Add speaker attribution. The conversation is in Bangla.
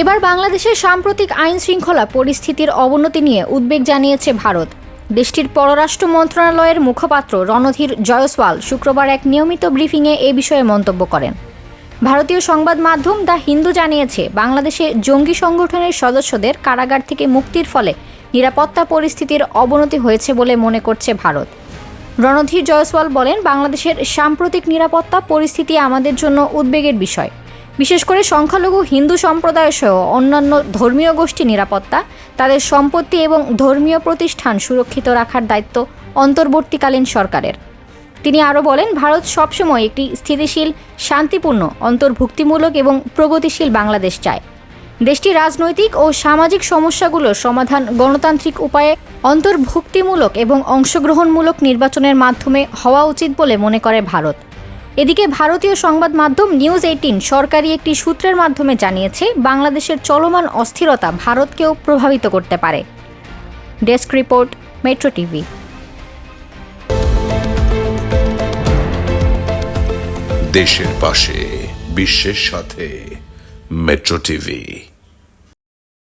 Speaker 1: এবার বাংলাদেশের সাম্প্রতিক আইন শৃঙ্খলা পরিস্থিতির অবনতি নিয়ে উদ্বেগ জানিয়েছে ভারত। দেশটির পররাষ্ট্র মন্ত্রণালয়ের মুখপাত্র রণধীর জয়সওয়াল শুক্রবার এক নিয়মিত ব্রিফিংয়ে এ বিষয়ে মন্তব্য করেন। ভারতীয় সংবাদ মাধ্যম দ্য হিন্দু জানিয়েছে, বাংলাদেশে জঙ্গি সংগঠনের সদস্যদের কারাগার থেকে মুক্তির ফলে নিরাপত্তা পরিস্থিতির অবনতি হয়েছে বলে মনে করছে ভারত। রণধীর জয়সওয়াল বলেন, বাংলাদেশের সাম্প্রতিক নিরাপত্তা পরিস্থিতি আমাদের জন্য উদ্বেগের বিষয়। বিশেষ করে সংখ্যালঘু হিন্দু সম্প্রদায় সহ অন্যান্য ধর্মীয় গোষ্ঠী নিরাপত্তা, তাদের সম্পত্তি এবং ধর্মীয় প্রতিষ্ঠান সুরক্ষিত রাখার দায়িত্ব অন্তর্বর্তীকালীন সরকারের। তিনি আরও বলেন, ভারত সবসময় একটি স্থিতিশীল, শান্তিপূর্ণ, অন্তর্ভুক্তিমূলক এবং প্রগতিশীল বাংলাদেশ চায়। দেশটি রাজনৈতিক ও সামাজিক সমস্যাগুলোর সমাধান গণতান্ত্রিক উপায়ে অন্তর্ভুক্তিমূলক এবং অংশগ্রহণমূলক নির্বাচনের মাধ্যমে হওয়া উচিত বলে মনে করে ভারত। এদিকে ভারতীয় সংবাদ মাধ্যম নিউজ এইটিন সরকারি একটি সূত্রের মাধ্যমে জানিয়েছে, বাংলাদেশের চলমান অস্থিরতা ভারতকেও প্রভাবিত করতে পারে। Desk report, metro TV.
Speaker 2: দেশের পাশে, বিশ্বের সাথে, মেট্রো টিভি।